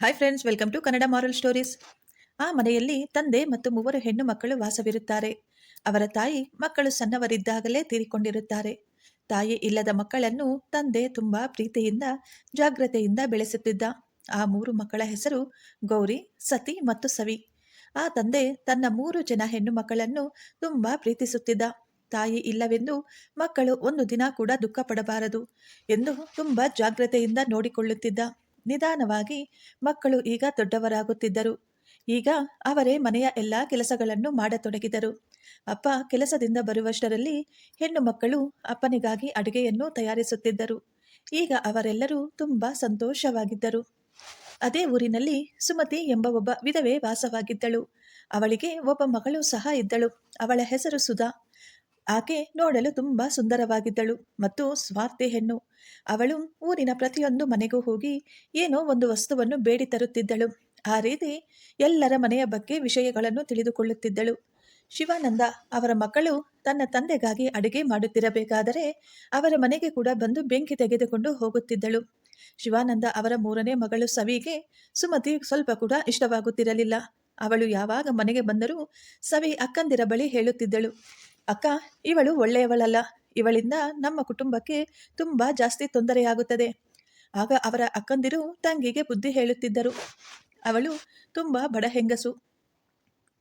Hi friends welcome to Kannada moral stories ಆ ಮನೆಯಲ್ಲಿ ತಂದೆ ಮತ್ತು ಮೂವರು ಹೆಣ್ಣು ಮಕ್ಕಳು ವಾಸವಿರುತ್ತಾರೆ. ಅವರ ತಾಯಿ ಮಕ್ಕಳು ಸಣ್ಣವರಿದ್ದಾಗಲೇ ತೀರಿಕೊಂಡಿರುತ್ತಾರೆ. ತಾಯಿ ಇಲ್ಲದ ಮಕ್ಕಳನ್ನು ತಂದೆ ತುಂಬಾ ಪ್ರೀತಿಯಿಂದ, ಜಾಗ್ರತೆಯಿಂದ ಬೆಳೆಸುತ್ತಿದ್ದ. ಆ ಮೂರು ಮಕ್ಕಳ ಹೆಸರು ಗೌರಿ, ಸತಿ ಮತ್ತು ಸವಿ. ಆ ತಂದೆ ತನ್ನ ಮೂರು ಜನ ಹೆಣ್ಣು ಮಕ್ಕಳನ್ನು ತುಂಬಾ ಪ್ರೀತಿಸುತ್ತಿದ್ದ. ತಾಯಿ ಇಲ್ಲವೆಂದು ಮಕ್ಕಳು ಒಂದು ದಿನ ಕೂಡ ದುಃಖ ಪಡಬಾರದು ಎಂದು ತುಂಬಾ ಜಾಗ್ರತೆಯಿಂದ ನೋಡಿಕೊಳ್ಳುತ್ತಿದ್ದ. ನಿಧಾನವಾಗಿ ಮಕ್ಕಳು ಈಗ ದೊಡ್ಡವರಾಗುತ್ತಿದ್ದರು. ಈಗ ಅವರೇ ಮನೆಯ ಎಲ್ಲ ಕೆಲಸಗಳನ್ನು ಮಾಡತೊಡಗಿದರು. ಅಪ್ಪ ಕೆಲಸದಿಂದ ಬರುವಷ್ಟರಲ್ಲಿ ಹೆಣ್ಣು ಮಕ್ಕಳು ಅಪ್ಪನಿಗಾಗಿ ಅಡುಗೆಯನ್ನು ತಯಾರಿಸುತ್ತಿದ್ದರು. ಈಗ ಅವರೆಲ್ಲರೂ ತುಂಬಾ ಸಂತೋಷವಾಗಿದ್ದರು. ಅದೇ ಊರಿನಲ್ಲಿ ಸುಮತಿ ಎಂಬ ಒಬ್ಬ ವಿಧವೆ ವಾಸವಾಗಿದ್ದಳು. ಅವಳಿಗೆ ಒಬ್ಬ ಮಗಳು ಸಹ ಇದ್ದಳು. ಅವಳ ಹೆಸರು ಸುಧಾ. ಆಕೆ ನೋಡಲು ತುಂಬಾ ಸುಂದರವಾಗಿದ್ದಳು ಮತ್ತು ಸ್ವಾರ್ಥಿ ಹೆಣ್ಣು. ಅವಳು ಊರಿನ ಪ್ರತಿಯೊಂದು ಮನೆಗೂ ಹೋಗಿ ಏನೋ ಒಂದು ವಸ್ತುವನ್ನು ಬೇಡಿ ತರುತ್ತಿದ್ದಳು. ಆ ರೀತಿ ಎಲ್ಲರ ಮನೆಯ ಬಗ್ಗೆ ವಿಷಯಗಳನ್ನು ತಿಳಿದುಕೊಳ್ಳುತ್ತಿದ್ದಳು. ಶಿವಾನಂದ ಅವರ ಮಕ್ಕಳು ತನ್ನ ತಂದೆಗಾಗಿ ಅಡುಗೆ ಮಾಡುತ್ತಿರಬೇಕಾದರೆ ಅವರ ಮನೆಗೆ ಕೂಡ ಬಂದು ಬೆಂಕಿ ತೆಗೆದುಕೊಂಡು ಹೋಗುತ್ತಿದ್ದಳು. ಶಿವಾನಂದ ಅವರ ಮೂರನೇ ಮಗಳು ಸವಿಗೆ, ಸುಮತಿ ಸ್ವಲ್ಪ ಕೂಡ ಇಷ್ಟವಾಗುತ್ತಿರಲಿಲ್ಲ. ಅವಳು ಯಾವಾಗ ಮನೆಗೆ ಬಂದರೂ ಸವಿ ಅಕ್ಕಂದಿರ ಬಳಿ ಹೇಳುತ್ತಿದ್ದಳು. ಅಕ್ಕ, ಇವಳು ಒಳ್ಳೆಯವಳಲ್ಲ. ಇವಳಿಂದ ನಮ್ಮ ಕುಟುಂಬಕ್ಕೆ ತುಂಬ ಜಾಸ್ತಿ ತೊಂದರೆಯಾಗುತ್ತದೆ ಆಗ ಅವರ ಅಕ್ಕಂದಿರು ತಂಗಿಗೆ ಬುದ್ಧಿ ಹೇಳುತ್ತಿದ್ದರು. ಅವಳು ತುಂಬ ಬಡ ಹೆಂಗಸು.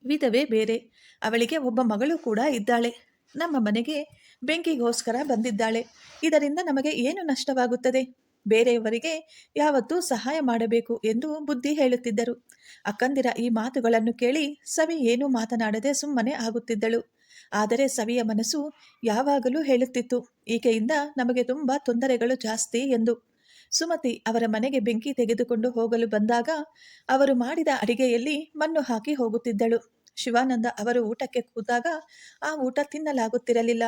ವಿಧವೇ ಬೇರೆ. ಅವಳಿಗೆ ಒಬ್ಬ ಮಗಳು ಕೂಡ ಇದ್ದಾಳೆ. ನಮ್ಮ ಮನೆಗೆ ಬೆಂಕಿಗೋಸ್ಕರ ಬಂದಿದ್ದಾಳೆ. ಇದರಿಂದ ನಮಗೆ ಏನು ನಷ್ಟವಾಗುತ್ತದೆ? ಬೇರೆಯವರಿಗೆ ಯಾವತ್ತೂ ಸಹಾಯ ಮಾಡಬೇಕು ಎಂದು ಬುದ್ಧಿ ಹೇಳುತ್ತಿದ್ದರು. ಅಕ್ಕಂದಿರ ಈ ಮಾತುಗಳನ್ನು ಕೇಳಿ ಸವಿ ಏನೂ ಮಾತನಾಡದೆ ಸುಮ್ಮನೆ ಆಗುತ್ತಿದ್ದಳು. ಆದರೆ ಸವಿಯ ಮನಸ್ಸು ಯಾವಾಗಲೂ ಹೇಳುತ್ತಿತ್ತು. ಈಕೆಯಿಂದ ನಮಗೆ ತುಂಬ ತೊಂದರೆಗಳು ಜಾಸ್ತಿ ಎಂದು. ಸುಮತಿ ಅವರ ಮನೆಗೆ ಬೆಂಕಿ ತೆಗೆದುಕೊಂಡು ಹೋಗಲು ಬಂದಾಗ ಅವರು ಮಾಡಿದ ಅಡಿಗೆಯಲ್ಲಿ ಮಣ್ಣು ಹಾಕಿ ಹೋಗುತ್ತಿದ್ದಳು. ಶಿವಾನಂದ ಅವರು ಊಟಕ್ಕೆ ಕೂತಾಗ ಆ ಊಟ ತಿನ್ನಲಾಗುತ್ತಿರಲಿಲ್ಲ.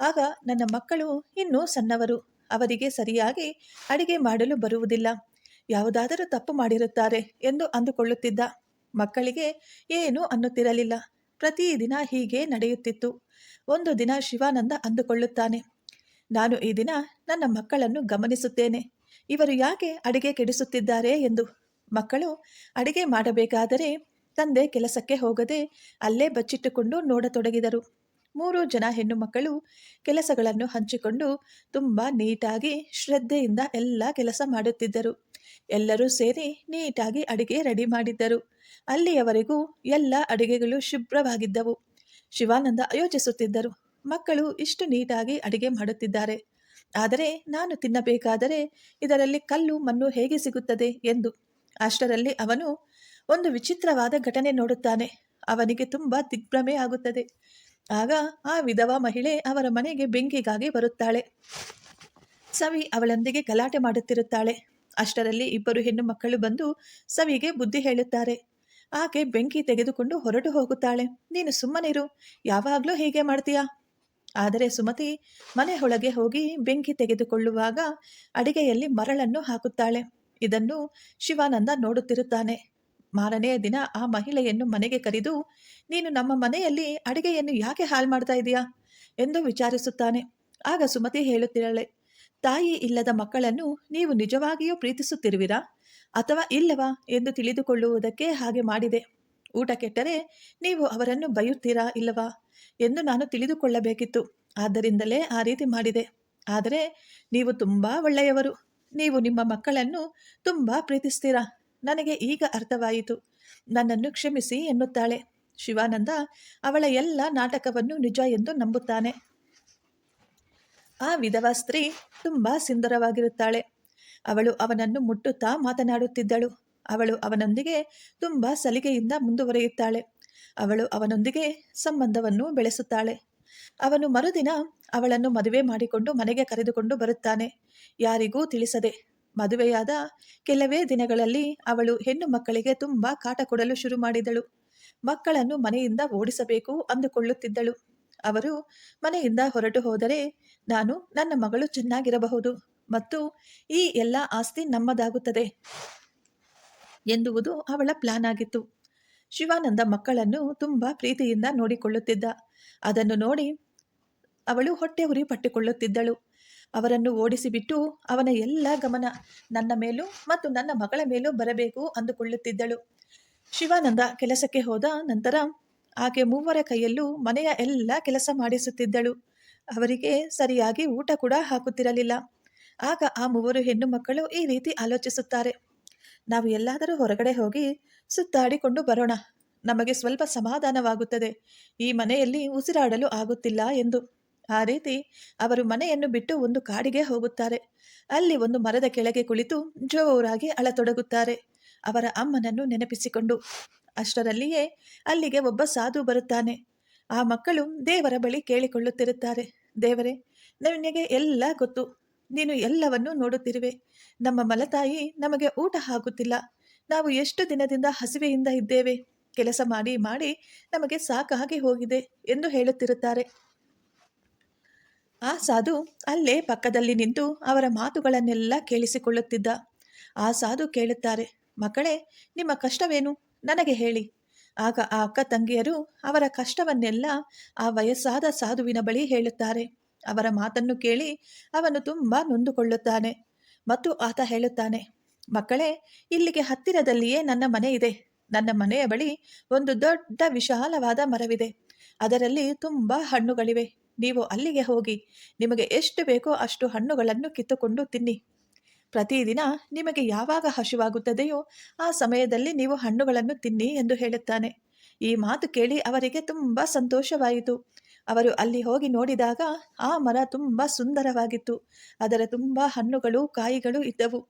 ಆಗ ನನ್ನ ಮಕ್ಕಳು ಇನ್ನೂ ಸಣ್ಣವರು. ಅವರಿಗೆ ಸರಿಯಾಗಿ ಅಡಿಗೆ ಮಾಡಲು ಬರುವುದಿಲ್ಲ. ಯಾವುದಾದರೂ ತಪ್ಪು ಮಾಡಿರುತ್ತಾರೆ ಎಂದು ಅಂದುಕೊಳ್ಳುತ್ತಿದ್ದ. ಮಕ್ಕಳಿಗೆ ಏನೂ ಅನ್ನುತ್ತಿರಲಿಲ್ಲ. ಪ್ರತಿದಿನ ಹೀಗೆ ನಡೆಯುತ್ತಿತ್ತು. ಒಂದು ದಿನ ಶಿವಾನಂದ ಅಂದುಕೊಳ್ಳುತ್ತಾನೆ. ನಾನು ಈ ದಿನ ನನ್ನ ಮಕ್ಕಳನ್ನು ಗಮನಿಸುತ್ತೇನೆ. ಇವರು ಯಾಕೆ ಅಡಿಗೆ ಕೆಡಿಸುತ್ತಿದ್ದಾರೆ ಎಂದು. ಮಕ್ಕಳು ಅಡಿಗೆ ಮಾಡಬೇಕಾದರೆ ತಂದೆ ಕೆಲಸಕ್ಕೆ ಹೋಗದೆ ಅಲ್ಲೇ ಬಚ್ಚಿಟ್ಟುಕೊಂಡು ನೋಡತೊಡಗಿದರು. ಮೂರು ಜನ ಹೆಣ್ಣು ಮಕ್ಕಳು ಕೆಲಸಗಳನ್ನು ಹಂಚಿಕೊಂಡು ತುಂಬ ನೀಟಾಗಿ ಶ್ರದ್ಧೆಯಿಂದ ಎಲ್ಲ ಕೆಲಸ ಮಾಡುತ್ತಿದ್ದರು. ಎಲ್ಲರೂ ಸೇರಿ ನೀಟಾಗಿ ಅಡಿಗೆ ರೆಡಿ ಮಾಡಿದ್ದರು. ಅಲ್ಲಿಯವರೆಗೂ ಎಲ್ಲ ಅಡಿಗೆಗಳು ಶುಭ್ರವಾಗಿದ್ದವು. ಶಿವಾನಂದ ಯೋಚಿಸುತ್ತಿದ್ದರು. ಮಕ್ಕಳು ಇಷ್ಟು ನೀಟಾಗಿ ಅಡಿಗೆ ಮಾಡುತ್ತಿದ್ದಾರೆ. ಆದರೆ ನಾನು ತಿನ್ನಬೇಕಾದರೆ ಇದರಲ್ಲಿ ಕಲ್ಲು, ಮಣ್ಣು ಹೇಗೆ ಸಿಗುತ್ತದೆ ಎಂದು. ಅಷ್ಟರಲ್ಲಿ ಅವನು ಒಂದು ವಿಚಿತ್ರವಾದ ಘಟನೆ ನೋಡುತ್ತಾನೆ. ಅವನಿಗೆ ತುಂಬ ದಿಗ್ಭ್ರಮೆ ಆಗುತ್ತದೆ. ಆಗ ಆ ವಿಧವಾ ಮಹಿಳೆ ಅವರ ಮನೆಗೆ ಬೆಂಕಿಗಾಗಿ ಬರುತ್ತಾಳೆ. ಸವಿ ಅವಳೊಂದಿಗೆ ಗಲಾಟೆ ಮಾಡುತ್ತಿರುತ್ತಾಳೆ. ಅಷ್ಟರಲ್ಲಿ ಇಬ್ಬರು ಹೆಣ್ಣು ಮಕ್ಕಳು ಬಂದು ಸವಿಗೆ ಬುದ್ಧಿ ಹೇಳುತ್ತಾರೆ. ಆಕೆ ಬೆಂಕಿ ತೆಗೆದುಕೊಂಡು ಹೊರಟು ಹೋಗುತ್ತಾಳೆ. ನೀನು ಸುಮ್ಮನಿರು ಯಾವಾಗಲೂ ಹೀಗೆ ಮಾಡ್ತೀಯಾ? ಆದರೆ ಸುಮತಿ ಮನೆ ಒಳಗೆ ಹೋಗಿ ಬೆಂಕಿ ತೆಗೆದುಕೊಳ್ಳುವಾಗ ಅಡಿಗೆಯಲ್ಲಿ ಮರಳನ್ನು ಹಾಕುತ್ತಾಳೆ. ಇದನ್ನು ಶಿವಾನಂದ ನೋಡುತ್ತಿರುತ್ತಾನೆ. ಮಾರನೆಯ ದಿನ ಆ ಮಹಿಳೆಯನ್ನು ಮನೆಗೆ ಕರೆದು, ನೀನು ನಮ್ಮ ಮನೆಯಲ್ಲಿ ಅಡಿಗೆಯನ್ನು ಯಾಕೆ ಹಾಳು ಮಾಡ್ತಾ ಇದೀಯಾ? ಎಂದು ವಿಚಾರಿಸುತ್ತಾನೆ. ಆಗ ಸುಮತಿ ಹೇಳುತ್ತಿರಳೆ ತಾಯಿ ಇಲ್ಲದ ಮಕ್ಕಳನ್ನು ನೀವು ನಿಜವಾಗಿಯೂ ಪ್ರೀತಿಸುತ್ತಿರುವಿರಾ? ಅಥವಾ ಇಲ್ಲವಾ ಎಂದು ತಿಳಿದುಕೊಳ್ಳುವುದಕ್ಕೆ ಹಾಗೆ ಮಾಡಿದೆ. ಊಟ ಕೆಟ್ಟರೆ ನೀವು ಅವರನ್ನು ಬೈಯುತ್ತೀರಾ ಇಲ್ಲವಾ ಎಂದು ನಾನು ತಿಳಿದುಕೊಳ್ಳಬೇಕಿತ್ತು. ಆದ್ದರಿಂದಲೇ ಆ ರೀತಿ ಮಾಡಿದೆ. ಆದರೆ ನೀವು ತುಂಬ ಒಳ್ಳೆಯವರು. ನೀವು ನಿಮ್ಮ ಮಕ್ಕಳನ್ನು ತುಂಬ ಪ್ರೀತಿಸ್ತೀರಾ? ನನಗೆ ಈಗ ಅರ್ಥವಾಯಿತು. ನನ್ನನ್ನು ಕ್ಷಮಿಸಿ ಎನ್ನುತ್ತಾಳೆ. ಶಿವಾನಂದ ಅವಳ ಎಲ್ಲ ನಾಟಕವನ್ನು ನಿಜ ಎಂದು ನಂಬುತ್ತಾನೆ. ಆ ವಿಧವಾ ಸ್ತ್ರೀ ತುಂಬ ಸುಂದರವಾಗಿರುತ್ತಾಳೆ. ಅವಳು ಅವನನ್ನು ಮುಟ್ಟುತ್ತಾ ಮಾತನಾಡುತ್ತಿದ್ದಳು. ಅವಳು ಅವನೊಂದಿಗೆ ತುಂಬ ಸಲಿಗೆಯಿಂದ ಮುಂದುವರಿಯುತ್ತಾಳೆ. ಅವಳು ಅವನೊಂದಿಗೆ ಸಂಬಂಧವನ್ನು ಬೆಳೆಸುತ್ತಾಳೆ. ಅವನು ಮರುದಿನ ಅವಳನ್ನು ಮದುವೆ ಮಾಡಿಕೊಂಡು ಮನೆಗೆ ಕರೆದುಕೊಂಡು ಬರುತ್ತಾನೆ. ಯಾರಿಗೂ ತಿಳಿಸದೆ ಮದುವೆಯಾದ ಕೆಲವೇ ದಿನಗಳಲ್ಲಿ ಅವಳು ಹೆಣ್ಣು ಮಕ್ಕಳಿಗೆ ತುಂಬ ಕಾಟ ಕೊಡಲು ಶುರು ಮಾಡಿದಳು. ಮಕ್ಕಳನ್ನು ಮನೆಯಿಂದ ಓಡಿಸಬೇಕು ಅಂದುಕೊಳ್ಳುತ್ತಿದ್ದಳು. ಅವರು ಮನೆಯಿಂದ ಹೊರಟು ಹೋದರೆ ನಾನು ನನ್ನ ಮಗಳು ಚೆನ್ನಾಗಿರಬಹುದು. ಮತ್ತು ಈ ಎಲ್ಲ ಆಸ್ತಿ ನಮ್ಮದಾಗುತ್ತದೆ ಎನ್ನುವುದು ಅವಳ ಪ್ಲಾನ್ ಆಗಿತ್ತು. ಶಿವಾನಂದ ಮಕ್ಕಳನ್ನು ತುಂಬ ಪ್ರೀತಿಯಿಂದ ನೋಡಿಕೊಳ್ಳುತ್ತಿದ್ದ. ಅದನ್ನು ನೋಡಿ ಅವಳು ಹೊಟ್ಟೆ ಉರಿ ಪಟ್ಟುಕೊಳ್ಳುತ್ತಿದ್ದಳು. ಅವರನ್ನು ಓಡಿಸಿಬಿಟ್ಟು ಅವನ ಎಲ್ಲ ಗಮನ ನನ್ನ ಮೇಲೂ ಮತ್ತು ನನ್ನ ಮಗಳ ಮೇಲೂ ಬರಬೇಕು ಅಂದುಕೊಳ್ಳುತ್ತಿದ್ದಳು. ಶಿವಾನಂದ ಕೆಲಸಕ್ಕೆ ಹೋದ ನಂತರ ಆಕೆ ಮೂವರ ಕೈಯಲ್ಲೂ ಮನೆಯ ಎಲ್ಲ ಕೆಲಸ ಮಾಡಿಸುತ್ತಿದ್ದಳು. ಅವರಿಗೆ ಸರಿಯಾಗಿ ಊಟ ಕೂಡ ಹಾಕುತ್ತಿರಲಿಲ್ಲ. ಆಗ ಆ ಮೂವರು ಹೆಣ್ಣು ಮಕ್ಕಳು ಈ ರೀತಿ ಆಲೋಚಿಸುತ್ತಾರೆ. ನಾವು ಎಲ್ಲಾದರೂ ಹೊರಗಡೆ ಹೋಗಿ ಸುತ್ತಾಡಿಕೊಂಡು ಬರೋಣ. ನಮಗೆ ಸ್ವಲ್ಪ ಸಮಾಧಾನವಾಗುತ್ತದೆ. ಈ ಮನೆಯಲ್ಲಿ ಉಸಿರಾಡಲು ಆಗುತ್ತಿಲ್ಲ ಎಂದು. ಆ ರೀತಿ ಅವರು ಮನೆಯನ್ನು ಬಿಟ್ಟು ಒಂದು ಕಾಡಿಗೆ ಹೋಗುತ್ತಾರೆ. ಅಲ್ಲಿ ಒಂದು ಮರದ ಕೆಳಗೆ ಕುಳಿತು ಜೋರಾಗಿ ಅಳತೊಡಗುತ್ತಾರೆ. ಅವರ ಅಮ್ಮನನ್ನು ನೆನಪಿಸಿಕೊಂಡು. ಅಷ್ಟರಲ್ಲಿಯೇ ಅಲ್ಲಿಗೆ ಒಬ್ಬ ಸಾಧು ಬರುತ್ತಾನೆ. ಆ ಮಕ್ಕಳು ದೇವರ ಬಳಿ ಕೇಳಿಕೊಳ್ಳುತ್ತಿರುತ್ತಾರೆ. ದೇವರೇ, ನನಗೆ ಎಲ್ಲ ಗೊತ್ತು. ನೀನು ಎಲ್ಲವನ್ನೂ ನೋಡುತ್ತಿರುವೆ. ನಮ್ಮ ಮಲತಾಯಿ ನಮಗೆ ಊಟ ಹಾಕುತ್ತಿಲ್ಲ. ನಾವು ಎಷ್ಟು ದಿನದಿಂದ ಹಸಿವೆಯಿಂದ ಇದ್ದೇವೆ. ಕೆಲಸ ಮಾಡಿ ಮಾಡಿ ನಮಗೆ ಸಾಕಾಗಿ ಹೋಗಿದೆ ಎಂದು ಹೇಳುತ್ತಿರುತ್ತಾರೆ. ಆ ಸಾಧು ಅಲ್ಲೇ ಪಕ್ಕದಲ್ಲಿ ನಿಂತು ಅವರ ಮಾತುಗಳನ್ನೆಲ್ಲ ಕೇಳಿಸಿಕೊಳ್ಳುತ್ತಿದ್ದ. ಆ ಸಾಧು ಕೇಳುತ್ತಾರೆ, ಮಕ್ಕಳೇ, ನಿಮ್ಮ ಕಷ್ಟವೇನು? ನನಗೆ ಹೇಳಿ. ಆಗ ಆ ಅಕ್ಕ ತಂಗಿಯರು ಅವರ ಕಷ್ಟವನ್ನೆಲ್ಲ ಆ ವಯಸ್ಸಾದ ಸಾಧುವಿನ ಬಳಿ ಹೇಳುತ್ತಾರೆ. ಅವರ ಮಾತನ್ನು ಕೇಳಿ ಅವನು ತುಂಬ ನೊಂದುಕೊಳ್ಳುತ್ತಾನೆ ಮತ್ತು ಆತ ಹೇಳುತ್ತಾನೆ, ಮಕ್ಕಳೇ, ಇಲ್ಲಿಗೆ ಹತ್ತಿರದಲ್ಲಿಯೇ ನನ್ನ ಮನೆ ಇದೆ. ನನ್ನ ಮನೆಯ ಬಳಿ ಒಂದು ದೊಡ್ಡ ವಿಶಾಲವಾದ ಮರವಿದೆ. ಅದರಲ್ಲಿ ತುಂಬ ಹಣ್ಣುಗಳಿವೆ. ನೀವು ಅಲ್ಲಿಗೆ ಹೋಗಿ, ನಿಮಗೆ ಎಷ್ಟು ಬೇಕೋ ಅಷ್ಟು ಹಣ್ಣುಗಳನ್ನು ಕಿತ್ತುಕೊಂಡು ತಿನ್ನಿ. ಪ್ರತಿದಿನ ನಿಮಗೆ ಯಾವಾಗ ಹಸಿವಾಗುತ್ತದೆಯೋ ಆ ಸಮಯದಲ್ಲಿ ನೀವು ಹಣ್ಣುಗಳನ್ನು ತಿನ್ನಿ ಎಂದು ಹೇಳುತ್ತಾನೆ. ಈ ಮಾತು ಕೇಳಿ ಅವರಿಗೆ ತುಂಬ ಸಂತೋಷವಾಯಿತು. ಅವರು ಅಲ್ಲಿ ಹೋಗಿ ನೋಡಿದಾಗ ಆ ಮರ ತುಂಬ ಸುಂದರವಾಗಿತ್ತು. ಅದರ ತುಂಬ ಹಣ್ಣುಗಳು ಕಾಯಿಗಳು ಇದ್ದವು.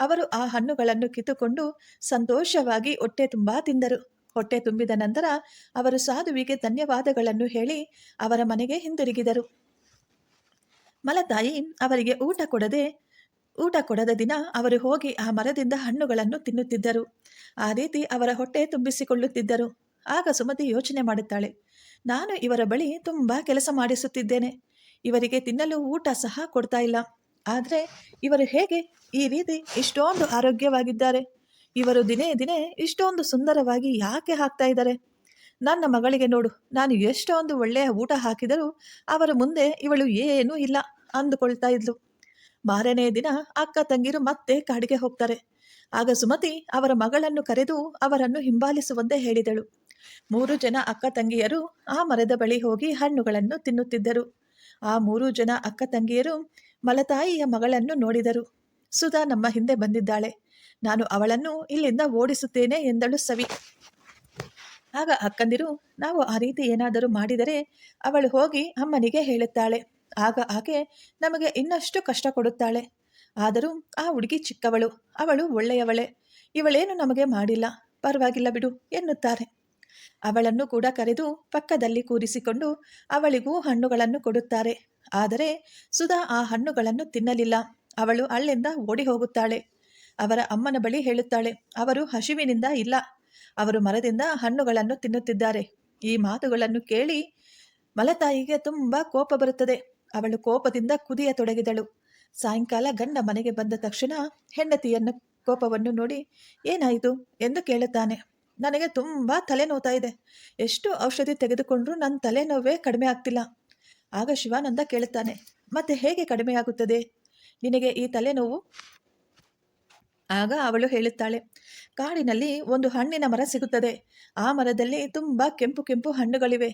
ಅವರು ಆ ಹಣ್ಣುಗಳನ್ನು ಕಿತ್ತುಕೊಂಡು ಸಂತೋಷವಾಗಿ ಹೊಟ್ಟೆ ತುಂಬ ತಿಂದರು. ಹೊಟ್ಟೆ ತುಂಬಿದ ನಂತರ ಅವರು ಸಾಧುವಿಗೆ ಧನ್ಯವಾದಗಳನ್ನು ಹೇಳಿ ಅವರ ಮನೆಗೆ ಹಿಂದಿರುಗಿದರು. ಮಲತಾಯಿ ಅವರಿಗೆ ಊಟ ಕೊಡದೆ, ಊಟ ಕೊಡದ ದಿನ ಅವರು ಹೋಗಿ ಆ ಮರದಿಂದ ಹಣ್ಣುಗಳನ್ನು ತಿನ್ನುತ್ತಿದ್ದರು. ಆ ರೀತಿ ಅವರ ಹೊಟ್ಟೆ ತುಂಬಿಸಿಕೊಳ್ಳುತ್ತಿದ್ದರು. ಆಗ ಸುಮತಿ ಯೋಚನೆ ಮಾಡುತ್ತಾಳೆ. ನಾನು ಇವರ ಬಳಿ ತುಂಬ ಕೆಲಸ ಮಾಡಿಸುತ್ತಿದ್ದೇನೆ. ಇವರಿಗೆ ತಿನ್ನಲು ಊಟ ಸಹ ಕೊಡ್ತಾ ಇಲ್ಲ. ಆದರೆ ಇವರು ಹೇಗೆ ಈ ರೀತಿ ಇಷ್ಟೊಂದು ಆರೋಗ್ಯವಾಗಿದ್ದಾರೆ? ಇವರು ದಿನೇ ದಿನೇ ಇಷ್ಟೊಂದು ಸುಂದರವಾಗಿ ಯಾಕೆ ಹಾಕ್ತಾ ಇದ್ದಾರೆ? ನನ್ನ ಮಗಳಿಗೆ ನೋಡು, ನಾನು ಎಷ್ಟೊಂದು ಒಳ್ಳೆಯ ಊಟ ಹಾಕಿದರೂ ಅವರ ಮುಂದೆ ಇವಳು ಏನೂ ಇಲ್ಲ ಅಂದುಕೊಳ್ತಾ ಇದ್ಲು. ಮಾರನೇ ದಿನ ಅಕ್ಕ ತಂಗಿರು ಮತ್ತೆ ಕಾಡಿಗೆ ಹೋಗ್ತಾರೆ. ಆಗ ಸುಮತಿ ಅವರ ಮಗಳನ್ನು ಕರೆದು ಅವರನ್ನು ಹಿಂಬಾಲಿಸುವಂತೆ ಹೇಳಿದಳು. ಮೂರು ಜನ ಅಕ್ಕ ತಂಗಿಯರು ಆ ಮರದ ಬಳಿ ಹೋಗಿ ಹಣ್ಣುಗಳನ್ನು ತಿನ್ನುತ್ತಿದ್ದರು. ಆ ಮೂರು ಜನ ಅಕ್ಕ ತಂಗಿಯರು ಮಲತಾಯಿಯ ಮಗಳನ್ನು ನೋಡಿದರು. ಸುಧಾ ನಮ್ಮ ಹಿಂದೆ ಬಂದಿದ್ದಾಳೆ. ನಾನು ಅವಳನ್ನು ಇಲ್ಲಿಂದ ಓಡಿಸುತ್ತೇನೆ ಎಂದಳು ಸವಿ. ಆಗ ಅಕ್ಕಂದಿರು, ನಾವು ಆ ರೀತಿ ಏನಾದರೂ ಮಾಡಿದರೆ ಅವಳು ಹೋಗಿ ಅಮ್ಮನಿಗೆ ಹೇಳುತ್ತಾಳೆ. ಆಗ ಆಕೆ ನಮಗೆ ಇನ್ನಷ್ಟು ಕಷ್ಟ ಕೊಡುತ್ತಾಳೆ. ಆದರೂ ಆ ಹುಡುಗಿ ಚಿಕ್ಕವಳು, ಅವಳು ಒಳ್ಳೆಯವಳೆ. ಇವಳೇನು ನಮಗೆ ಮಾಡಿಲ್ಲ. ಪರವಾಗಿಲ್ಲ ಬಿಡು ಎನ್ನುತ್ತಾರೆ. ಅವಳನ್ನು ಕೂಡ ಕರೆದು ಪಕ್ಕದಲ್ಲಿ ಕೂರಿಸಿಕೊಂಡು ಅವಳಿಗೂ ಹಣ್ಣುಗಳನ್ನು ಕೊಡುತ್ತಾರೆ. ಆದರೆ ಸುಧಾ ಆ ಹಣ್ಣುಗಳನ್ನು ತಿನ್ನಲಿಲ್ಲ. ಅವಳು ಅಲ್ಲಿಂದ ಓಡಿ ಹೋಗುತ್ತಾಳೆ. ಅವರ ಅಮ್ಮನ ಬಳಿ ಹೇಳುತ್ತಾಳೆ, ಅವರು ಹಸಿವಿನಿಂದ ಇಲ್ಲ. ಅವರು ಮರದಿಂದ ಹಣ್ಣುಗಳನ್ನು ತಿನ್ನುತ್ತಿದ್ದಾರೆ. ಈ ಮಾತುಗಳನ್ನು ಕೇಳಿ ಮಲತಾಯಿಗೆ ತುಂಬ ಕೋಪ ಬರುತ್ತದೆ. ಅವಳು ಕೋಪದಿಂದ ಕುದಿಯ ತೊಡಗಿದಳು. ಸಾಯಂಕಾಲ ಗಂಡ ಮನೆಗೆ ಬಂದ ತಕ್ಷಣ ಹೆಂಡತಿಯನ್ನು ಕೋಪವನ್ನು ನೋಡಿ, ಏನಾಯಿತು? ಎಂದು ಕೇಳುತ್ತಾನೆ. ನನಗೆ ತುಂಬ ತಲೆನೋತಾ ಇದೆ. ಎಷ್ಟು ಔಷಧಿ ತೆಗೆದುಕೊಂಡ್ರೂ ನನ್ನ ತಲೆನೋವೇ ಕಡಿಮೆ ಆಗ್ತಿಲ್ಲ. ಆಗ ಶಿವಾನಂದ ಕೇಳುತ್ತಾನೆ, ಮತ್ತೆ ಹೇಗೆ ಕಡಿಮೆಯಾಗುತ್ತದೆ ನಿನಗೆ ಈ ತಲೆನೋವು? ಆಗ ಅವಳು ಹೇಳುತ್ತಾಳೆ, ಕಾಡಿನಲ್ಲಿ ಒಂದು ಹಣ್ಣಿನ ಮರ ಸಿಗುತ್ತದೆ. ಆ ಮರದಲ್ಲಿ ತುಂಬ ಕೆಂಪು ಕೆಂಪು ಹಣ್ಣುಗಳಿವೆ.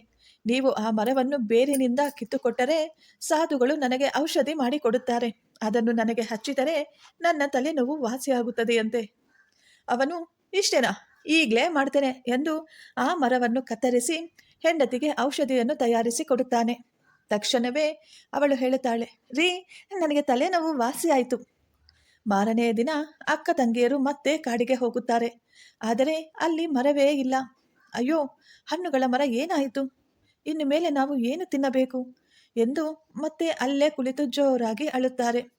ನೀವು ಆ ಮರವನ್ನು ಬೇರಿನಿಂದ ಕಿತ್ತುಕೊಟ್ಟರೆ ಸಾಧುಗಳು ನನಗೆ ಔಷಧಿ ಮಾಡಿಕೊಡುತ್ತಾರೆ. ಅದನ್ನು ನನಗೆ ಹಚ್ಚಿದರೆ ನನ್ನ ತಲೆನೋವು ವಾಸಿಯಾಗುತ್ತದೆಯಂತೆ. ಅವನು, ಇಷ್ಟೇನಾ? ಈಗಲೇ ಮಾಡ್ತೇನೆ ಎಂದು ಆ ಮರವನ್ನು ಕತ್ತರಿಸಿ ಹೆಂಡತಿಗೆ ಔಷಧಿಯನ್ನು ತಯಾರಿಸಿ ಕೊಡುತ್ತಾನೆ. ತಕ್ಷಣವೇ ಅವಳು ಹೇಳುತ್ತಾಳೆ, ರೀ, ನನಗೆ ತಲೆನೋವು ವಾಸಿಯಾಯಿತು. ಮಾರನೆಯ ದಿನ ಅಕ್ಕ ತಂಗಿಯರು ಮತ್ತೆ ಕಾಡಿಗೆ ಹೋಗುತ್ತಾರೆ. ಆದರೆ ಅಲ್ಲಿ ಮರವೇ ಇಲ್ಲ. ಅಯ್ಯೋ, ಹಣ್ಣುಗಳ ಮರ ಏನಾಯಿತು? ಇನ್ನು ಮೇಲೆ ನಾವು ಏನು ತಿನ್ನಬೇಕು? ಎಂದು ಮತ್ತೆ ಅಲ್ಲೇ ಕುಳಿತು ಜೋರಾಗಿ ಅಳುತ್ತಾರೆ.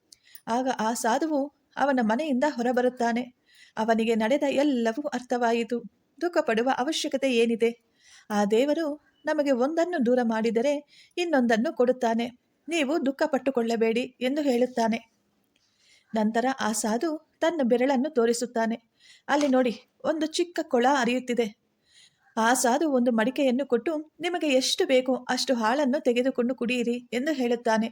ಆಗ ಆ ಸಾಧುವು ಅವನ ಮನೆಯಿಂದ ಹೊರಬರುತ್ತಾನೆ. ಅವನಿಗೆ ನಡೆದ ಎಲ್ಲವೂ ಅರ್ಥವಾಯಿತು. ದುಃಖಪಡುವ ಅವಶ್ಯಕತೆ ಏನಿದೆ? ಆ ದೇವರು ನಮಗೆ ಒಂದನ್ನು ದೂರ ಮಾಡಿದರೆ ಇನ್ನೊಂದನ್ನು ಕೊಡುತ್ತಾನೆ. ನೀವು ದುಃಖ ಪಟ್ಟುಕೊಳ್ಳಬೇಡಿ ಎಂದು ಹೇಳುತ್ತಾನೆ. ನಂತರ ಆ ಸಾಧು ತನ್ನ ಬೆರಳನ್ನು ತೋರಿಸುತ್ತಾನೆ. ಅಲ್ಲಿ ನೋಡಿ, ಒಂದು ಚಿಕ್ಕ ಕೊಳ ಅರಿಯುತ್ತಿದೆ ಆ ಸಾಧು ಒಂದು ಮಡಿಕೆಯನ್ನು ಕೊಟ್ಟು, ನಿಮಗೆ ಎಷ್ಟು ಬೇಕೋ ಅಷ್ಟು ಹಾಳನ್ನು ತೆಗೆದುಕೊಂಡು ಕುಡಿಯಿರಿ ಎಂದು ಹೇಳುತ್ತಾನೆ.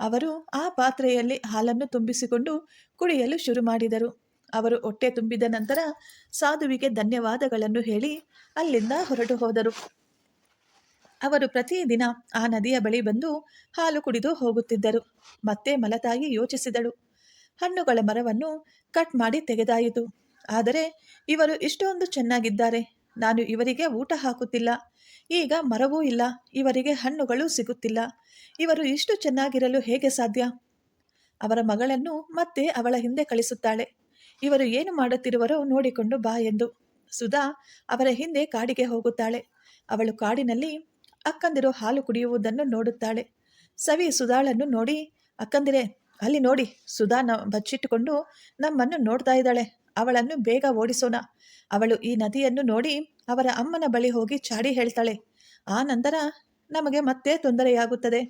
ಅವರು ಆ ಪಾತ್ರೆಯಲ್ಲಿ ಹಾಲನ್ನು ತುಂಬಿಸಿಕೊಂಡು ಕುಡಿಯಲು ಶುರು ಮಾಡಿದರು. ಅವರು ಹೊಟ್ಟೆ ತುಂಬಿದ ನಂತರ ಸಾಧುವಿಗೆ ಧನ್ಯವಾದಗಳನ್ನು ಹೇಳಿ ಅಲ್ಲಿಂದ ಹೊರಟು ಹೋದರು. ಅವರು ಪ್ರತಿದಿನ ಆ ನದಿಯ ಬಳಿ ಬಂದು ಹಾಲು ಕುಡಿದು ಹೋಗುತ್ತಿದ್ದರು. ಮತ್ತೆ ಮಲತಾಯಿ ಯೋಚಿಸಿದಳು. ಹಣ್ಣುಗಳ ಮರವನ್ನು ಕಟ್ ಮಾಡಿ ತೆಗೆದಾಯಿತು. ಆದರೆ ಇವರು ಇಷ್ಟೊಂದು ಚೆನ್ನಾಗಿದ್ದಾರೆ. ನಾನು ಇವರಿಗೆ ಊಟ ಹಾಕುತ್ತಿಲ್ಲ. ಈಗ ಮರವೂ ಇಲ್ಲ. ಇವರಿಗೆ ಹಣ್ಣುಗಳು ಸಿಗುತ್ತಿಲ್ಲ. ಇವರು ಇಷ್ಟು ಚೆನ್ನಾಗಿರಲು ಹೇಗೆ ಸಾಧ್ಯ? ಅವರ ಮಗಳನ್ನು ಮತ್ತೆ ಅವಳ ಹಿಂದೆ ಕಳಿಸುತ್ತಾಳೆ. ಇವರು ಏನು ಮಾಡುತ್ತಿರುವರೋ ನೋಡಿಕೊಂಡು ಬಾ ಎಂದು. ಸುಧಾ ಅವರ ಹಿಂದೆ ಕಾಡಿಗೆ ಹೋಗುತ್ತಾಳೆ. ಅವಳು ಕಾಡಿನಲ್ಲಿ ಅಕ್ಕಂದಿರು ಹಾಲು ಕುಡಿಯುವುದನ್ನು ನೋಡುತ್ತಾಳೆ. ಸವಿ ಸುಧಾಳನ್ನು ನೋಡಿ, ಅಕ್ಕಂದಿರೆ, ಅಲ್ಲಿ ನೋಡಿ ಸುಧಾ ನ ಬಚ್ಚಿಟ್ಟುಕೊಂಡು ನಮ್ಮನ್ನು ನೋಡ್ತಾ ಇದ್ದಾಳೆ. ಅವಳನ್ನು ಬೇಗ ಓಡಿಸೋಣ. ಅವಳು ಈ ನದಿಯನ್ನು ನೋಡಿ ಅವರ ಅಮ್ಮನ ಬಳಿ ಹೋಗಿ ಚಾಡಿ ಹೇಳ್ತಾಳೆ. ಆ ನಂತರ ನಮಗೆ ಮತ್ತೆ ತೊಂದರೆಯಾಗುತ್ತದೆ.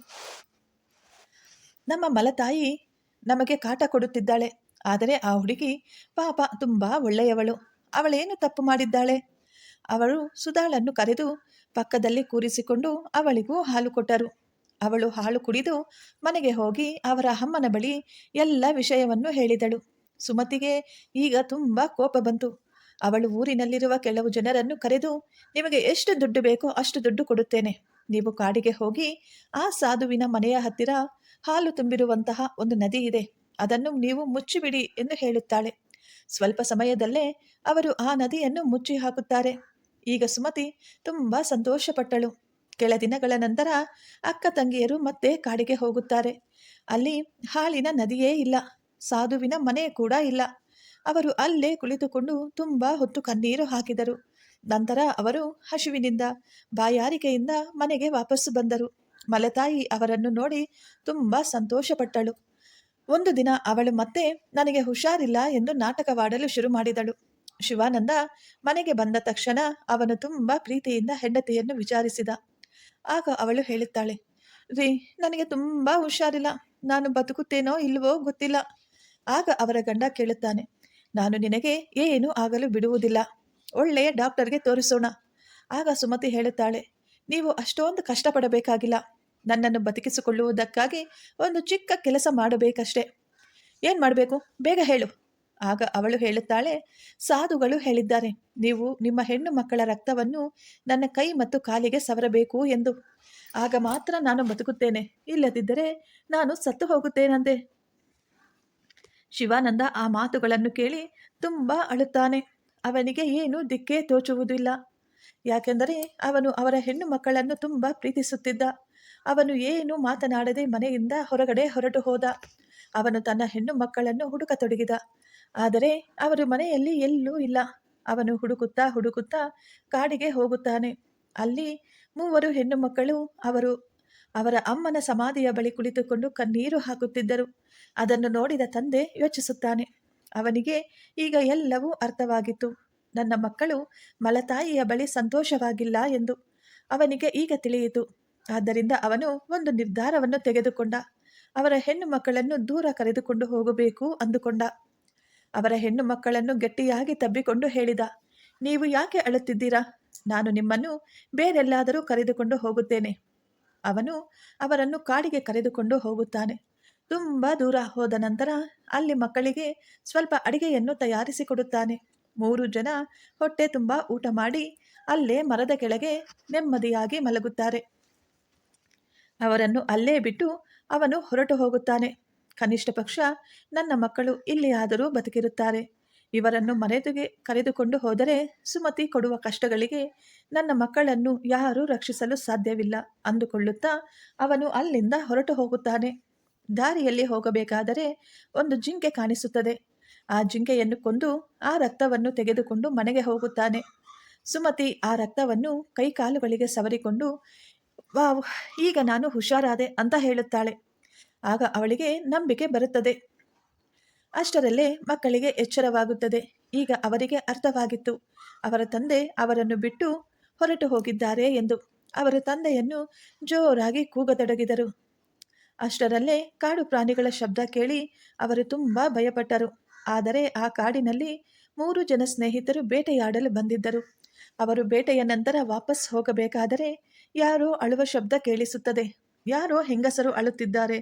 ನಮ್ಮ ಮಲತಾಯಿ ನಮಗೆ ಕಾಟ ಕೊಡುತ್ತಿದ್ದಾಳೆ. ಆದರೆ ಆ ಹುಡುಗಿ, ಪಾಪ, ತುಂಬ ಒಳ್ಳೆಯವಳು. ಅವಳೇನು ತಪ್ಪು ಮಾಡಿದ್ದಾಳೆ? ಅವಳು ಸುಧಾಳನ್ನು ಕರೆದು ಪಕ್ಕದಲ್ಲಿ ಕೂರಿಸಿಕೊಂಡು ಅವಳಿಗೂ ಹಾಲು ಕೊಟ್ಟರು. ಅವಳು ಹಾಲು ಕುಡಿದು ಮನೆಗೆ ಹೋಗಿ ಅವರ ಅಮ್ಮನ ಬಳಿ ಎಲ್ಲ ವಿಷಯವನ್ನು ಹೇಳಿದಳು. ಸುಮತಿಗೆ ಈಗ ತುಂಬ ಕೋಪ ಬಂತು. ಅವಳು ಊರಿನಲ್ಲಿರುವ ಕೆಲವು ಜನರನ್ನು ಕರೆದು, ನಿಮಗೆ ಎಷ್ಟು ದುಡ್ಡು ಬೇಕೋ ಅಷ್ಟು ದುಡ್ಡು ಕೊಡುತ್ತೇನೆ. ನೀವು ಕಾಡಿಗೆ ಹೋಗಿ ಆ ಸಾಧುವಿನ ಮನೆಯ ಹತ್ತಿರ ಹಾಲು ತುಂಬಿರುವಂತಹ ಒಂದು ನದಿ ಇದೆ. ಅದನ್ನು ನೀವು ಮುಚ್ಚಿಬಿಡಿ ಎಂದು ಹೇಳುತ್ತಾಳೆ. ಸ್ವಲ್ಪ ಸಮಯದಲ್ಲೇ ಅವರು ಆ ನದಿಯನ್ನು ಮುಚ್ಚಿ ಹಾಕುತ್ತಾರೆ. ಈಗ ಸುಮತಿ ತುಂಬ ಸಂತೋಷಪಟ್ಟಳು. ಕೆಲ ದಿನಗಳ ನಂತರ ಅಕ್ಕ ತಂಗಿಯರು ಮತ್ತೆ ಕಾಡಿಗೆ ಹೋಗುತ್ತಾರೆ. ಅಲ್ಲಿ ಹಾಲಿನ ನದಿಯೇ ಇಲ್ಲ, ಸಾಧುವಿನ ಮನೆ ಕೂಡ ಇಲ್ಲ. ಅವರು ಅಲ್ಲೇ ಕುಳಿತುಕೊಂಡು ತುಂಬ ಹೊತ್ತು ಕಣ್ಣೀರು ಹಾಕಿದರು. ನಂತರ ಅವರು ಹಸುವಿನಿಂದ ಬಾಯಾರಿಕೆಯಿಂದ ಮನೆಗೆ ವಾಪಸ್ಸು ಬಂದರು. ಮಲತಾಯಿ ಅವರನ್ನು ನೋಡಿ ತುಂಬ ಸಂತೋಷಪಟ್ಟಳು. ಒಂದು ದಿನ ಅವಳು ಮತ್ತೆ ನನಗೆ ಹುಷಾರಿಲ್ಲ ಎಂದು ನಾಟಕವಾಡಲು ಶುರು ಮಾಡಿದಳು. ಶಿವಾನಂದ ಮನೆಗೆ ಬಂದ ತಕ್ಷಣ ಅವನು ತುಂಬ ಪ್ರೀತಿಯಿಂದ ಹೆಂಡತಿಯನ್ನು ವಿಚಾರಿಸಿದ. ಆಗ ಅವಳು ಹೇಳುತ್ತಾಳೆ, ರೀ, ನನಗೆ ತುಂಬ ಹುಷಾರಿಲ್ಲ. ನಾನು ಬದುಕುತ್ತೇನೋ ಇಲ್ವೋ ಗೊತ್ತಿಲ್ಲ. ಆಗ ಅವರ ಗಂಡ ಕೇಳುತ್ತಾನೆ, ನಾನು ನಿನಗೆ ಏನೂ ಆಗಲು ಬಿಡುವುದಿಲ್ಲ. ಒಳ್ಳೆಯ ಡಾಕ್ಟರ್ಗೆ ತೋರಿಸೋಣ. ಆಗ ಸುಮತಿ ಹೇಳುತ್ತಾಳೆ, ನೀವು ಅಷ್ಟೊಂದು ಕಷ್ಟಪಡಬೇಕಾಗಿಲ್ಲ. ನನ್ನನ್ನು ಬದುಕಿಸಿಕೊಳ್ಳುವುದಕ್ಕಾಗಿ ಒಂದು ಚಿಕ್ಕ ಕೆಲಸ ಮಾಡಬೇಕಷ್ಟೇ. ಏನು ಮಾಡಬೇಕು? ಬೇಗ ಹೇಳು. ಆಗ ಅವಳು ಹೇಳುತ್ತಾಳೆ, ಸಾಧುಗಳು ಹೇಳಿದ್ದಾರೆ, ನೀವು ನಿಮ್ಮ ಹೆಣ್ಣು ಮಕ್ಕಳ ರಕ್ತವನ್ನು ನನ್ನ ಕೈ ಮತ್ತು ಕಾಲಿಗೆ ಸವರಬೇಕು ಎಂದು. ಆಗ ಮಾತ್ರ ನಾನು ಬದುಕುತ್ತೇನೆ. ಇಲ್ಲದಿದ್ದರೆ ನಾನು ಸತ್ತು ಹೋಗುತ್ತೇನಂದೆ? ಶಿವಾನಂದ ಆ ಮಾತುಗಳನ್ನು ಕೇಳಿ ತುಂಬ ಅಳುತ್ತಾನೆ. ಅವನಿಗೆ ಏನು ದಿಕ್ಕೇ ತೋಚುವುದಿಲ್ಲ. ಯಾಕೆಂದರೆ ಅವನು ಅವರ ಹೆಣ್ಣು ಮಕ್ಕಳನ್ನು ತುಂಬ ಪ್ರೀತಿಸುತ್ತಿದ್ದ. ಅವನು ಏನು ಮಾತನಾಡದೆ ಮನೆಯಿಂದ ಹೊರಗಡೆ ಹೊರಟು ಹೋದ. ಅವನು ತನ್ನ ಹೆಣ್ಣು ಮಕ್ಕಳನ್ನು ಹುಡುಕತೊಡಗಿದ ಆದರೆ ಅವರು ಮನೆಯಲ್ಲಿ ಎಲ್ಲೂ ಇಲ್ಲ. ಅವನು ಹುಡುಕುತ್ತಾ ಹುಡುಕುತ್ತಾ ಕಾಡಿಗೆ ಹೋಗುತ್ತಾನೆ. ಅಲ್ಲಿ ಮೂವರು ಹೆಣ್ಣು ಮಕ್ಕಳು, ಅವರು ಅವರ ಅಮ್ಮನ ಸಮಾಧಿಯ ಬಳಿ ಕುಳಿತುಕೊಂಡು ಕಣ್ಣೀರು ಹಾಕುತ್ತಿದ್ದರು. ಅದನ್ನು ನೋಡಿದ ತಂದೆ ಯೋಚಿಸುತ್ತಾನೆ. ಅವನಿಗೆ ಈಗ ಎಲ್ಲವೂ ಅರ್ಥವಾಗಿತ್ತು. ನನ್ನ ಮಕ್ಕಳು ಮಲತಾಯಿಯ ಬಳಿ ಸಂತೋಷವಾಗಿಲ್ಲ ಎಂದು ಅವನಿಗೆ ಈಗ ತಿಳಿಯಿತು. ಆದ್ದರಿಂದ ಅವನು ಒಂದು ನಿರ್ಧಾರವನ್ನು ತೆಗೆದುಕೊಂಡ. ಅವರ ಹೆಣ್ಣು ಮಕ್ಕಳನ್ನು ದೂರ ಕರೆದುಕೊಂಡು ಹೋಗಬೇಕು ಅಂದುಕೊಂಡ. ಅವರ ಹೆಣ್ಣು ಮಕ್ಕಳನ್ನು ಗಟ್ಟಿಯಾಗಿ ತಬ್ಬಿಕೊಂಡು ಹೇಳಿದ, ನೀವು ಯಾಕೆ ಅಳುತ್ತಿದ್ದೀರಾ? ನಾನು ನಿಮ್ಮನ್ನು ಬೇರೆಲ್ಲಾದರೂ ಕರೆದುಕೊಂಡು ಹೋಗುತ್ತೇನೆ. ಅವನು ಅವರನ್ನು ಕಾಡಿಗೆ ಕರೆದುಕೊಂಡು ಹೋಗುತ್ತಾನೆ. ತುಂಬ ದೂರ ಹೋದ ನಂತರ ಅಲ್ಲಿ ಮಕ್ಕಳಿಗೆ ಸ್ವಲ್ಪ ಅಡಿಗೆಯನ್ನು ತಯಾರಿಸಿಕೊಡುತ್ತಾನೆ. ಮೂರು ಜನ ಹೊಟ್ಟೆ ತುಂಬ ಊಟ ಮಾಡಿ ಅಲ್ಲೇ ಮರದ ಕೆಳಗೆ ನೆಮ್ಮದಿಯಾಗಿ ಮಲಗುತ್ತಾರೆ. ಅವರನ್ನು ಅಲ್ಲೇ ಬಿಟ್ಟು ಅವನು ಹೊರಟು ಹೋಗುತ್ತಾನೆ. ಕನಿಷ್ಠ ಪಕ್ಷ ನನ್ನ ಮಕ್ಕಳು ಇಲ್ಲಿಯಾದರೂ ಬದುಕಿರುತ್ತಾರೆ. ಇವರನ್ನು ಮನೆದುಗೆ ಕರೆದುಕೊಂಡು ಹೋದರೆ ಸುಮತಿ ಕೊಡುವ ಕಷ್ಟಗಳಿಗೆ ನನ್ನ ಮಕ್ಕಳನ್ನು ಯಾರೂ ರಕ್ಷಿಸಲು ಸಾಧ್ಯವಿಲ್ಲ ಅಂದುಕೊಳ್ಳುತ್ತಾ ಅವನು ಅಲ್ಲಿಂದ ಹೊರಟು ಹೋಗುತ್ತಾನೆ. ದಾರಿಯಲ್ಲಿ ಹೋಗಬೇಕಾದರೆ ಒಂದು ಜಿಂಕೆ ಕಾಣಿಸುತ್ತದೆ. ಆ ಜಿಂಕೆಯನ್ನು ಕೊಂದು ಆ ರಕ್ತವನ್ನು ತೆಗೆದುಕೊಂಡು ಮನೆಗೆ ಹೋಗುತ್ತಾನೆ. ಸುಮತಿ ಆ ರಕ್ತವನ್ನು ಕೈಕಾಲುಗಳಿಗೆ ಸವರಿಕೊಂಡು ವಾವ್, ಈಗ ನಾನು ಹುಷಾರಾದೆ ಅಂತ ಹೇಳುತ್ತಾಳೆ. ಆಗ ಅವಳಿಗೆ ನಂಬಿಕೆ ಬರುತ್ತದೆ. ಅಷ್ಟರಲ್ಲೇ ಮಕ್ಕಳಿಗೆ ಎಚ್ಚರವಾಗುತ್ತದೆ. ಈಗ ಅವರಿಗೆ ಅರ್ಥವಾಗಿತ್ತು. ಅವರ ತಂದೆ ಅವರನ್ನು ಬಿಟ್ಟು ಹೊರಟು ಹೋಗಿದ್ದಾರೆ ಎಂದು. ಅವರ ತಂದೆಯನ್ನು ಜೋರಾಗಿ ಕೂಗತೊಡಗಿದರು. ಅಷ್ಟರಲ್ಲೇ ಕಾಡು ಪ್ರಾಣಿಗಳ ಶಬ್ದ ಕೇಳಿ ಅವರು ತುಂಬ ಭಯಪಟ್ಟರು. ಆದರೆ ಆ ಕಾಡಿನಲ್ಲಿ ಮೂರು ಜನ ಸ್ನೇಹಿತರು ಬೇಟೆಯಾಡಲು ಬಂದಿದ್ದರು. ಅವರು ಬೇಟೆಯ ನಂತರ ವಾಪಸ್ ಹೋಗಬೇಕಾದರೆ ಯಾರೋ ಅಳುವ ಶಬ್ದ ಕೇಳಿಸುತ್ತದೆ. ಯಾರೋ ಹೆಂಗಸರು ಅಳುತ್ತಿದ್ದಾರೆ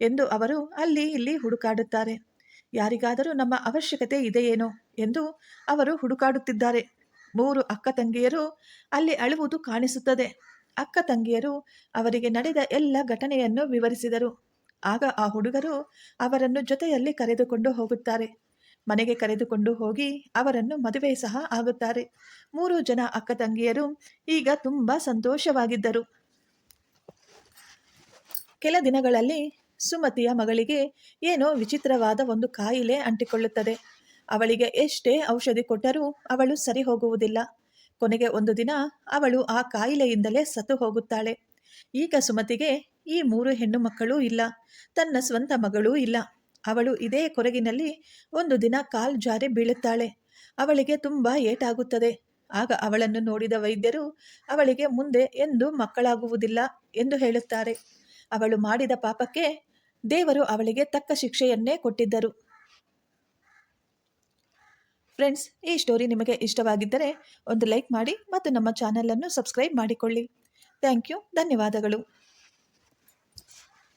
ಎಂದು ಅವರು ಅಲ್ಲಿ ಇಲ್ಲಿ ಹುಡುಕಾಡುತ್ತಾರೆ. ಯಾರಿಗಾದರೂ ನಮ್ಮ ಅವಶ್ಯಕತೆ ಇದೆಯೇನೋ ಎಂದು ಅವರು ಹುಡುಕಾಡುತ್ತಿದ್ದಾರೆ. ಮೂರು ಅಕ್ಕ ತಂಗಿಯರು ಅಲ್ಲಿ ಅಳುವುದು ಕಾಣಿಸುತ್ತದೆ. ಅಕ್ಕ ತಂಗಿಯರು ಅವರಿಗೆ ನಡೆದ ಎಲ್ಲ ಘಟನೆಯನ್ನು ವಿವರಿಸಿದರು. ಆಗ ಆ ಹುಡುಗರು ಅವರನ್ನು ಜೊತೆಯಲ್ಲಿ ಕರೆದುಕೊಂಡು ಹೋಗುತ್ತಾರೆ. ಮನೆಗೆ ಕರೆದುಕೊಂಡು ಹೋಗಿ ಅವರನ್ನು ಮದುವೆ ಸಹ ಆಗುತ್ತಾರೆ. ಮೂರು ಜನ ಅಕ್ಕ ತಂಗಿಯರು ಈಗ ತುಂಬ ಸಂತೋಷವಾಗಿದ್ದರು. ಕೆಲ ದಿನಗಳಲ್ಲಿ ಸುಮತಿಯ ಮಗಳಿಗೆ ಏನೋ ವಿಚಿತ್ರವಾದ ಒಂದು ಕಾಯಿಲೆ ಅಂಟಿಕೊಳ್ಳುತ್ತದೆ. ಅವಳಿಗೆ ಎಷ್ಟೇ ಔಷಧಿ ಕೊಟ್ಟರೂ ಅವಳು ಸರಿ ಹೋಗುವುದಿಲ್ಲ. ಕೊನೆಗೆ ಒಂದು ದಿನ ಅವಳು ಆ ಕಾಯಿಲೆಯಿಂದಲೇ ಸತ್ತು ಹೋಗುತ್ತಾಳೆ. ಈಗ ಸುಮತಿಗೆ ಈ ಮೂರು ಹೆಣ್ಣು ಮಕ್ಕಳೂ ಇಲ್ಲ. ತನ್ನ ಸ್ವಂತ ಮಗಳೂ ಇಲ್ಲ. ಅವಳು ಇದೇ ಕೊರಗಿನಲ್ಲಿ ಒಂದು ದಿನ ಕಾಲ್ ಜಾರಿ ಬೀಳುತ್ತಾಳೆ. ಅವಳಿಗೆ ತುಂಬ ಏಟಾಗುತ್ತದೆ. ಆಗ ಅವಳನ್ನು ನೋಡಿದ ವೈದ್ಯರು, ಅವಳಿಗೆ ಮುಂದೆ ಎಂದು ಮಕ್ಕಳಾಗುವುದಿಲ್ಲ ಎಂದು ಹೇಳುತ್ತಾರೆ. ಅವಳು ಮಾಡಿದ ಪಾಪಕ್ಕೆ ದೇವರು ಅವಳಿಗೆ ತಕ್ಕ ಶಿಕ್ಷೆಯನ್ನೇ ಕೊಟ್ಟಿದ್ದರು. ಫ್ರೆಂಡ್ಸ್, ಈ ಸ್ಟೋರಿ ನಿಮಗೆ ಇಷ್ಟವಾಗಿದ್ದರೆ ಒಂದು ಲೈಕ್ ಮಾಡಿ ಮತ್ತು ನಮ್ಮ ಚಾನೆಲನ್ನು ಸಬ್ಸ್ಕ್ರೈಬ್ ಮಾಡಿಕೊಳ್ಳಿ. ಥ್ಯಾಂಕ್ ಯು, ಧನ್ಯವಾದಗಳು.